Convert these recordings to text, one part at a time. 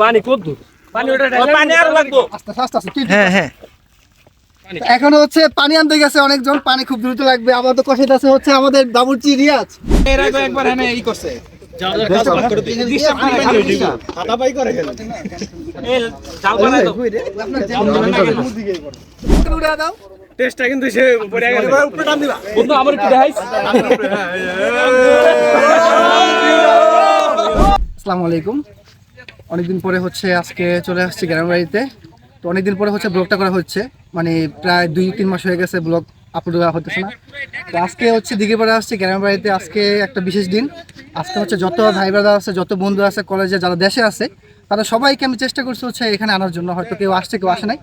পানি কত দূর পানি ওটা পানি আর লাগবো আস্তে আস্তে আস্তে হ্যাঁ হ্যাঁ এখন হচ্ছে পানি আনতে গেছে অনেকজন পানি খুব দ্রুত লাগবে আপাতত কষে আছে হচ্ছে আমাদের বাবুর্চি রিয়াজ এর আগে একবার হ্যাঁ ই করছে চাল বানাই দাও উড়ে দাও টেস্টটা কিন্তু সে পড়ে গেল বন্ধু আমার একটু দেখাইস আসসালামু আলাইকুম অনেকদিন পরে হচ্ছে আজকে চলে আসছি গ্রামের বাড়িতে তো অনেকদিন পরে হচ্ছে ব্লগটা করা হচ্ছে। মানে প্রায় দুই, তিন মাস হয়ে গেছে ব্লগ আপলোড করা হতেছে না। তো আজকে হচ্ছে দিঘির পাড়ে আসছি গ্রামের বাড়িতে আজকে একটা বিশেষ দিন। আজকে হচ্ছে যত ভাই ব্রাদার আছে, যত বন্ধু আছে, কলেজে যারা দেশে আছে, তারা সবাইকে আমি চেষ্টা করছি হচ্ছে এখানে আনার জন্য। হয়তো কেউ আসছে, কেউ আসে নাই।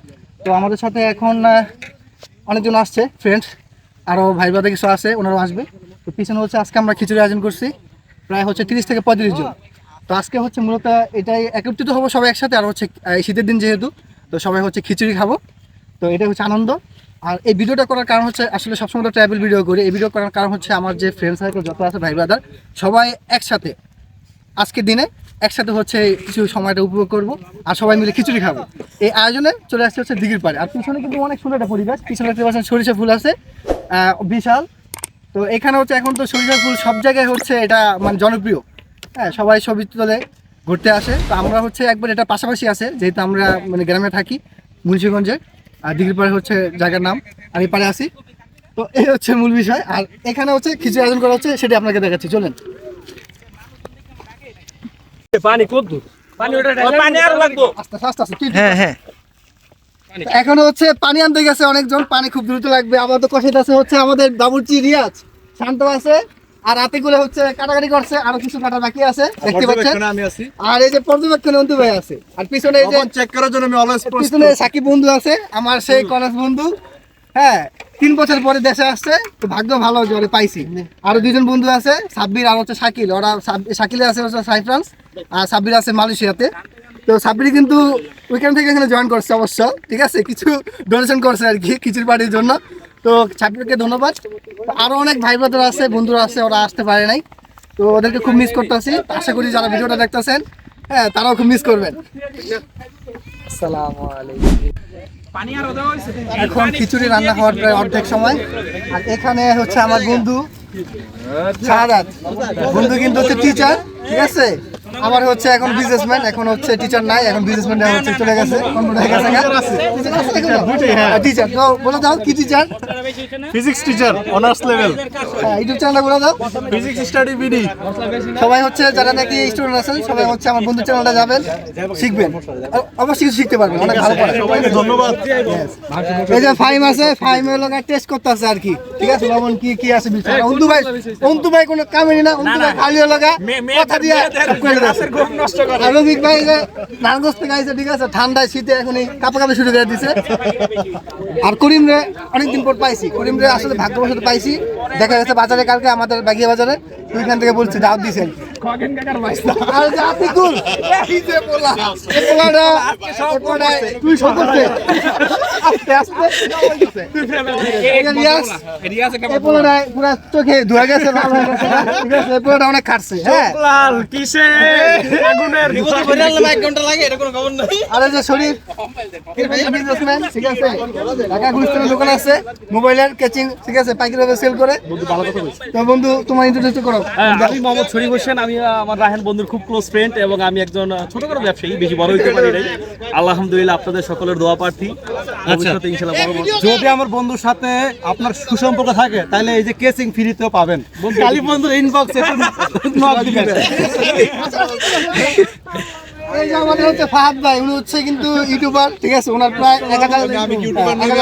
তো আমাদের সাথে এখন অনেকজন আসছে ফ্রেন্ড আরও ভাই ব্রাদার কিছু আছে, ওনারাও আসবে। তো পিছনে হচ্ছে আজকে আমরা খিচুড়ি আয়োজন করছি। প্রায় হচ্ছে তিরিশ থেকে পঁয়ত্রিশ জন। তো আজকে হচ্ছে মূলত এটাই একত্রিত হব সবাই একসাথে, আর হচ্ছে শীতের দিন যেহেতু, তো সবাই হচ্ছে খিচুড়ি খাব। তো এটা হচ্ছে আনন্দ। আর এই ভিডিওটা করার কারণ হচ্ছে, আসলে সবসময় তো ট্রাভেল ভিডিও করি। এই ভিডিও করার কারণ হচ্ছে আমার যে ফ্রেন্ড সার্কেল যত আছে ভাই ব্রাদার সবাই একসাথে আজকের দিনে একসাথে হচ্ছে কিছু সময়টা উপভোগ করব, আর সবাই মিলে খিচুড়ি খাব। এই আয়োজনে চলে আসছে হচ্ছে দিঘির পাড়ে। আর পিছনে কিন্তু অনেক সুন্দর একটা পরিবেশ। পিছনে দেখতে পাচ্ছেন সরিষা ফুল আছে বিশাল। তো এখানে হচ্ছে এখন তো সরিষা ফুল সব জায়গায় হচ্ছে এটা মানে জনপ্রিয়। হ্যাঁ সবাই ছবি তোলে ঘুরতে আসে। তো আমরা হচ্ছে একবার এটা পাশাপাশি আছে যেহেতু আমরা মানে গ্রামে থাকি মুন্সিগঞ্জে আর দিঘির পাড়ে হচ্ছে জায়গার নাম আমি পাড়ে আসি তো এই হচ্ছে মূল বিষয় আর এখানে হচ্ছে খিচুড়ি আয়োজন করা হচ্ছে সেটা আপনাকে দেখাচ্ছি চলেন। পানি কত দূর। পানি ওটা পানি আর লাগবো। আস্তে আস্তে আস্তে হ্যাঁ হ্যাঁ। এখন হচ্ছে পানি আনতে গেছে অনেকজন পানি খুব দ্রুত লাগবে। আপাতত কষাইতে আছে হচ্ছে আমাদের বাবুর্চি রিয়াজ শান্ত আছে। আর রাতে করে হচ্ছে কাটাকাটি করছে আরও কিছু কাটা বাকি আছে দেখতে পাচ্ছেন? আমি আছি। আর এই যে পর্যবেক্ষণে অন্তু ভাই আছে। আর পিছনে এই যে চেক করার জন্য আমি অলওয়েজ পিছনে সাকিব বন্ধু আছে আমার সেই কলেজ বন্ধু। হ্যাঁ তিন বছর পরে দেশে আসছে তো ভাগ্য ভালো যে ওরে পাইছি। আরও দুজন বন্ধু আছে সাব্বির আর হচ্ছে শাকিল। ওরা শাকিলে আছে হচ্ছে সাইফ্রান্স আর সাব্বির আছে মালয়েশিয়াতে। তো সাব্বির কিন্তু ওইখান থেকে এখানে জয়েন করছে অবশ্য ঠিক আছে? কিছু ডোনেশন করছে আর কি খিচুড়ি পার্টির জন্য। তো সাব্বিরকে ধন্যবাদ। তো আরও অনেক ভাই ব্রাদার আছে, বন্ধুরা আছে, ওরা আসতে পারে নাই। তো ওদেরকে খুব মিস করতেছি। আশা করি যারা ভিডিওটা দেখতেছেন হ্যাঁ তারাও খুব মিস করবেন। এখন খিচুড়ি রান্না হওয়ার প্রায় অর্ধেক সময়। আর এখানে হচ্ছে আমার বন্ধু বন্ধু কিন্তু হচ্ছে টিচার ঠিক আছে? আমার হচ্ছে এখন বিজনেসম্যান এখন হচ্ছে টিচার নাই এখন বিজনেসম্যান হচ্ছে চলে গেছে convert হয়ে টিচার তো বলে দাও কি teacher physics teacher honours level YouTube চ্যানেলটা বলে দাও। ফিজিক্স স্টাডি বিডি সবাই হচ্ছে যারা নাকি স্টুডেন্ট আছেন সবাই হচ্ছে আমার বন্ধু চ্যানেলটা যাবেন শিখবেন। অবশ্যই কিছু শিখতে পারবেন অনেক ভালো পড়ায়। সবাইকে ধন্যবাদ। এই যে ফাইম আছে ফাইম টেস্ট করতে আছে আর কি। ঠিক আছে লবণ কি কি আছে অন্তু ভাই অন্তু ভাই কোনো কামেরই না অন্তু ভাই খালি লগা কথা দিয়ে। রফিক ভাই যে নারায়ণগঞ্জ থেকে আইছে, ঠিক আছে? ঠান্ডায় শীতে এখন কাপা কাপে শুরু করে দিছে। আর করিম রে অনেকদিন পর পাইছি। করিম রে আসলে ভাগ্যবশত পাইছি। দেখা গেছে বাজারে কালকে আমাদের বাগিয়া বাজারে। ওইখান থেকে বলছি, দাওয়াত দিছেন। খগেন কাকার ভাই। আর যে আতিকুল এই যে পোলা এই পোলাটা এই পোলাটা তুই সব করতে আস্তে আস্তে এই যে রিয়াজ, রিয়াজ একটা এই পোলাটা পুরা চোখে ধোয়া গেছে লাল হয়ে গেছে, ঠিক আছে এই পোলাটা অনেক খাটছে হ্যাঁ। লাল কিসে? আগুনের এক ঘণ্টা লাগে এটা কোনো খবর নাই। আর যে শরীর বিজনেসম্যান ঠিক আছে? ঢাকা গুলিস্তানের দোকান আছে মোবাইলের ক্যাচিং ঠিক আছে? পাইকারি ভাবে সেল করে। তো বন্ধু তোমার ইন্ট্রোডিউস করো। হ্যাঁ, আমি মোহাম্মদ শরীফ হোসেন আমি আহ, আমার রাহেন বন্ধুর খুব ক্লোজ ফ্রেন্ড এবং আমি একজন ছোট ছোটখাটো ব্যবসায়ী বেশি বড় হইতে পারি নাই। আলহামদুলিল্লাহ আপনাদের সকলের দোয়া প্রার্থী। ভবিষ্যতে ইনশাআল্লাহ বড় বড় যদি আমার বন্ধুর সাথে আপনার সুসম্পর্ক থাকে তাহলে এই যে কেসিং ফ্রিতেও পাবেন। কালী বন্ধুর ইনবক্সে নক দিবেন। এই যে আমাদের হচ্ছে ফাহাদ ভাই উনি হচ্ছে কিন্তু ইউটিউবার ঠিক আছে? ওনার প্রায় এক হাজার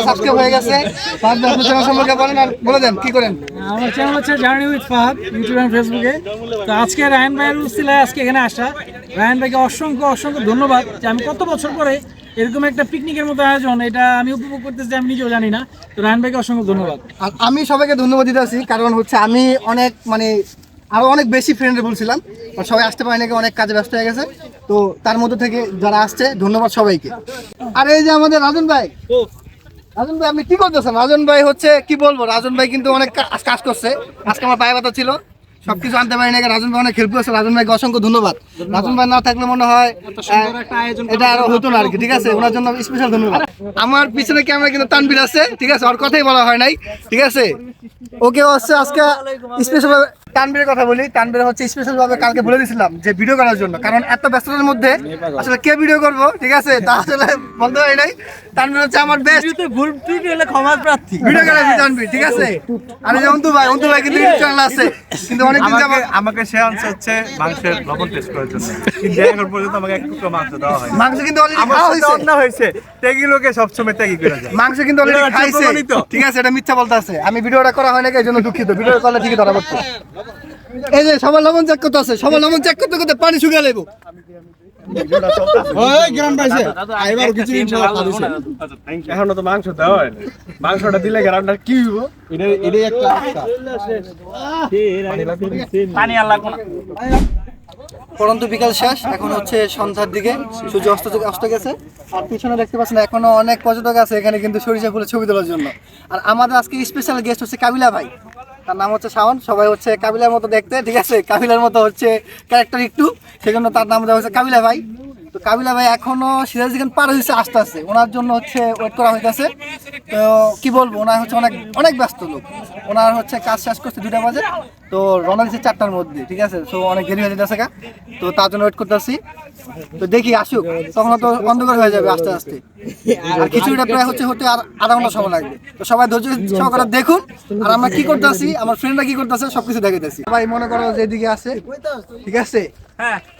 সাবস্ক্রাইব হয়ে গেছে। ফাহাদ ভাই আপনার চ্যানেল সম্পর্কে বলেন আর বলে দেন কি করেন? আমার চ্যানেল হচ্ছে জার্নি উইথ ফাহাদ ইউটিউব এবং ফেসবুকে তো আজকে রায়ন ভাইয়ের উসিলায় আজকে এখানে আসা। রায়ন ভাইকে অসংখ্য অসংখ্য ধন্যবাদ যে আমি কত বছর পরে এরকম একটা পিকনিকের মতো আয়োজন এটা আমি উপভোগ করতেছি আমি নিজেও জানি না। তো রায়ন ভাইকে অসংখ্য ধন্যবাদ। আর আমি সবাইকে ধন্যবাদ দিতে আছি কারণ হচ্ছে আমি অনেক মানে আরও অনেক বেশি ফ্রেন্ডে বলছিলাম আর সবাই আসতে পারে নাকি অনেক কাজে ব্যস্ত হয়ে গেছে। তো তার মধ্যে থেকে যারা আসছে ধন্যবাদ সবাইকে। আর এই যে আমাদের রাজন ভাই রাজন ভাই আপনি কি করতেছেন? রাজন ভাই হচ্ছে কি বলব রাজন ভাই কিন্তু অনেক কাজ করছে। আজকে আমার পায়ে ব্যথা ছিল। সবকিছু আনতে পারি না রাজন ভাই অনেক হেল্প করেছে। রাজন ভাইকে অসংখ্য ধন্যবাদ। রাজন ভাই না থাকলে মনে হয় এটা আরও হতো না আর কি ঠিক আছে? ওনার জন্য স্পেশাল ধন্যবাদ। আমার পিছনে ক্যামেরা কিন্তু তানবির আছে ঠিক আছে? ওর কথাই বলা হয় নাই ঠিক আছে? ওকে হচ্ছে আজকে স্পেশাল তানবীরের কথা বলি তানবীর হচ্ছে স্পেশাল ভাবে কালকে বলে দিয়েছিলাম যে ভিডিও করার জন্য। কারণ এত ব্যস্ততার মধ্যে আসলে কে ভিডিও করব? ঠিক আছে? তা আসলে বলতে পারি নাই। তানবীর হচ্ছে আমার বেস্ট ভুল ত্রুটি হলে ক্ষমা প্রার্থী। ভিডিও করার তানবীর ঠিক আছে? আর এই যে অন্তু ভাই অন্তু ভাই কিন্তু ইউটিউব চ্যানেল আছে। কিন্তু অনেকদিন আমাকে যাবত আমাকে সে আনছে হচ্ছে মাংসের লবণ টেস্ট করার জন্য। কিন্তু এখন পর্যন্ত আমাকে এক টুকরো মাংস দেওয়া হয় মাংস কিন্তু অলরেডি খাওয়া হয়েছে। অন্য হয়েছে। ত্যাগী লোকে সবসময় ত্যাগী করে যায়। মাংস কিন্তু অলরেডি খাইছে। ঠিক আছে এটা মিথ্যা বলতে আছে। আমি ভিডিওটা করা হয় না এই জন্য দুঃখিত। ভিডিওটা করলে ঠিকই ধরা পড়তো। এই যে সবার লবণ চেক করতে আছে সবার লবণ চেক করতে করতে পানি শুকিয়ে লেবো ওই গ্রাম পাইছে আইবার কিছু ইনশাআল্লাহ পাইছে এখনও তো মাংস দেওয়া হয় মাংসটা দিলে গ্রামটা কি হইব? এটা এটাই একটা পানি আর লাগবো না। পরন্তু বিকাল শেষ এখন হচ্ছে সন্ধ্যার দিকে। সূর্য অস্ত অস্ত গেছে। আর পিছনে দেখতে পাচ্ছেন এখনও অনেক পর্যটক আছে এখানে কিন্তু সরিষা ফুলের ছবি তোলার জন্য। আর আমাদের আজকে স্পেশাল গেস্ট হচ্ছে কাবিলা ভাই। তার নাম হচ্ছে শাওন, সবাই হচ্ছে কাবিলার মতো দেখতে, ঠিক আছে? কাবিলার মতো হচ্ছে ক্যারেক্টার একটু, সেজন্য তার নাম দেওয়া হচ্ছে কাবিলা ভাই। তো কাবিলা ভাই এখনও সিরাজগঞ্জ পার হয়েছে আস্তে আস্তে ওনার জন্য হচ্ছে ওয়েট করা হইতেছে। তো কি বলব, ওনার হচ্ছে অনেক অনেক ব্যস্ত লোক। ওনার হচ্ছে কাজ শেষ করছে দুটা বাজে, তো রওনা দিচ্ছে চারটার মধ্যে, ঠিক আছে? তো অনেক দেরি হয়ে যেতেছে তো তার জন্য ওয়েট করতেছি। তো দেখি আসুক তখন তো অন্ধকার হয়ে যাবে আস্তে আস্তে। আর খিচুড়িটা প্রায় হচ্ছে হতে আর আধা ঘণ্টা সময় লাগবে। তো সবাই ধৈর্য সহকারে দেখুন আর আমরা কি করতেছি আমার ফ্রেন্ডরা কি করতেছে সবকিছু দেখাইতেছি। সবাই মনে করো যে এদিকে আছে। ঠিক আছে?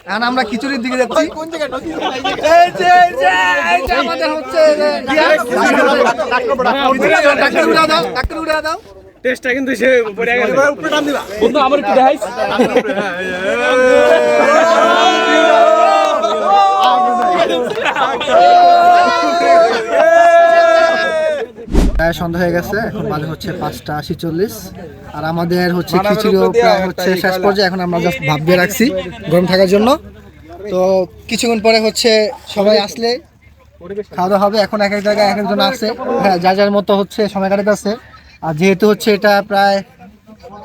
এখন আমরা খিচুড়ির দিকে যাচ্ছি। এই যে, এই যে, এই যে আমাদের হচ্ছে। ডাক্তার উড়া দাও ডাক্তার উড়া দাও। টেস্টটা কিন্তু সে পড়ে গেছে। বন্ধু আমার একটু দেখাইস? প্রায় সন্ধ্যা হয়ে গেছে এখন বাজে হচ্ছে পাঁচটা আশি চল্লিশ আর আমাদের হচ্ছে খিচুড়িও প্রায় হচ্ছে শেষ পর্যায়ে এখন আমরা জাস্ট ভাব দিয়ে রাখছি গরম থাকার জন্য। তো কিছুক্ষণ পরে হচ্ছে সবাই আসলে খাওয়া দাওয়া হবে এখন এক এক জায়গায় এক একজন আসছে হ্যাঁ যার যার মতো হচ্ছে সময় কাটাতে আর যেহেতু হচ্ছে এটা প্রায়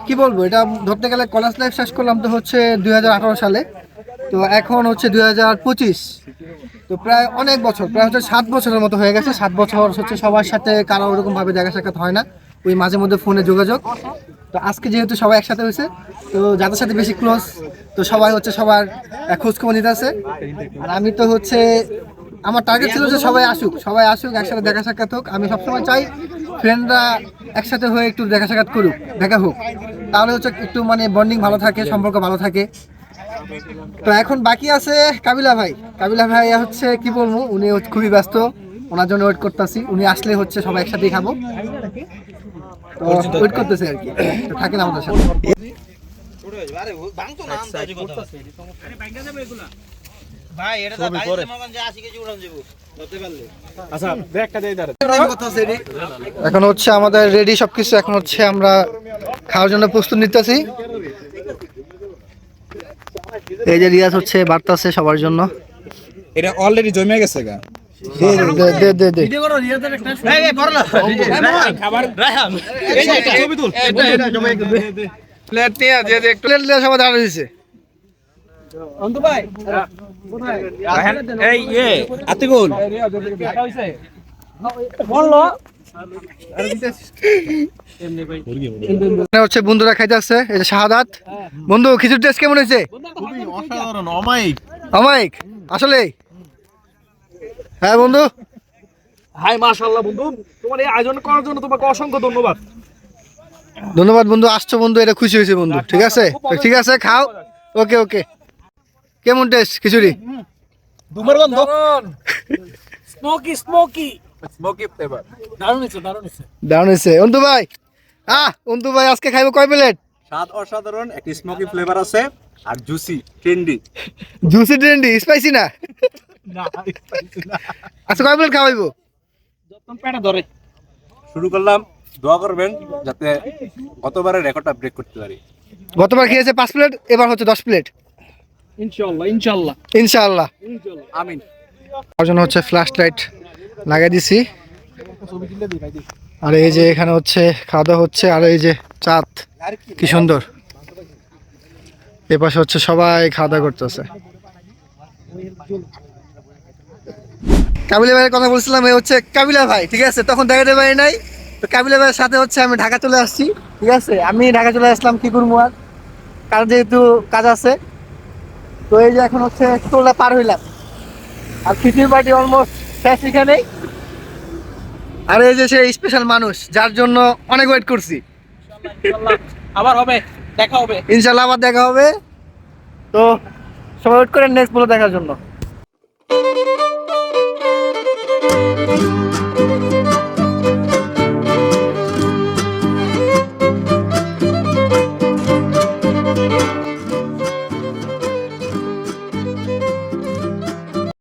কি বলব এটা ধরতে গেলে কলেজ লাইফ শেষ করলাম তো হচ্ছে দুই হাজার আঠারো সালে। তো এখন হচ্ছে দুই হাজার পঁচিশ। তো প্রায় অনেক বছর প্রায় হচ্ছে সাত বছরের মতো হয়ে গেছে সাত বছর হচ্ছে সবার সাথে কারও ওরকম ভাবে দেখা সাক্ষাৎ হয় না। ওই মাঝে মধ্যে ফোনে যোগাযোগ। তো আজকে যেহেতু সবাই একসাথে হয়েছে তো যাদের সাথে বেশি ক্লোজ তো সবাই হচ্ছে সবার আহ, খোঁজ খবর নিতে আছে। আর আমি তো হচ্ছে আমার টার্গেট ছিল যে সবাই আসুক সবাই আসুক একসাথে দেখা সাক্ষাৎ হোক। আমি সবসময় চাই ফ্রেন্ডরা একসাথে হয়ে একটু দেখা সাক্ষাৎ করুক দেখা হোক। তাহলে হচ্ছে একটু মানে বন্ডিং ভালো থাকে সম্পর্ক ভালো থাকে। তো এখন বাকি আছে কাবিলা ভাই। কাবিলা ভাই হচ্ছে কি বলব উনি খুবই ব্যস্ত। ওনার জন্য ওয়েট করতেছি। উনি আসলে হচ্ছে সবাই একসাথেই খাব। তো ওয়েট করতেছি আর কি। তো থাকেন আমাদের সাথে। ভাই এটা তো বাইরে মগন যে 80 কেজি উড়ান যাব ধরতে পারলে। আচ্ছা এখন হচ্ছে আমাদের রেডি সবকিছু। এখন হচ্ছে আমরা খাওয়ার জন্য প্রস্তুত নিতেছি। এই যে রিয়াজ হচ্ছে বার্তাছে সবার জন্য এটা অলরেডি জমে গেছে গা দে হচ্ছে বন্ধুরা এই যে শাহাদাত। বন্ধু খিচুড়ি টেস্ট কেমন হয়েছে? খুবই অমায়িক। আসলে? হ্যাঁ বন্ধু? হাই মাশাআল্লাহ বন্ধু। তোমার এই আয়োজন করার জন্য তোমাকে অসংখ্য ধন্যবাদ। ধন্যবাদ বন্ধু। আসছো বন্ধু। এটা খুশি হয়েছে বন্ধু। ঠিক আছে? ঠিক আছে খাও। ওকে ওকে। কেমন টেস্ট খিচুড়ি? দুমার গন্ধ। Smoky smoky. স্মোকি ফ্লেভার দারুণ হয়েছে দারুণ হয়েছে। দারুণ হয়েছে। অন্তু ভাই আহ অন্তু ভাই আজকে খাইবো কয় প্লেট? স্বাদ অসাধারণ একটি স্মোকি ফ্লেভার আছে আর juicy trendy juicy trendy spicy না? আচ্ছা কয় প্লেট খাওয়াইবো? পেটা ধরে। শুরু করলাম দোয়া করবেন যাতে গতবারের রেকর্ডটা ব্রেক করতে পারি। গতবার খেয়েছে পাঁচ প্লেট এবার হচ্ছে দশ প্লেট। ইনশাআল্লাহ ইনশাআল্লাহ। ইনশাআল্লাহ। আমিন। তার জন্য হচ্ছে ফ্ল্যাশ লাইট লাগিয়ে দিছি। আর এই যে এখানে হচ্ছে খাওয়া দাওয়া হচ্ছে, আর এই যে চাঁদ, কি সুন্দর। এ পাশে হচ্ছে সবাই খাওয়া দাওয়া করতেছে। কাবিলা ভাইয়ের কথা বলছিলাম, এই হচ্ছে কাবিলা ভাই, ঠিক আছে? তখন দেখাতে পারি নাই। তো কাবিলা ভাইয়ের সাথে হচ্ছে আমি ঢাকা চলে আসছি, ঠিক আছে? আমি ঢাকা চলে আসলাম কি করব আর কার যেহেতু কাজ আছে, তো এই যে এখন হচ্ছে টোলটা পার হইলাম। আর খিচুড়ি পার্টি অলমোস্ট শেষ এখানেই আর এই যে সেই স্পেশাল মানুষ যার জন্য অনেক ওয়েট করছি। আবার হবে দেখা হবে। ইনশাল্লাহ আবার দেখা হবে। তো সবাই ওয়েট করেন নেক্সট বলে দেখার জন্য।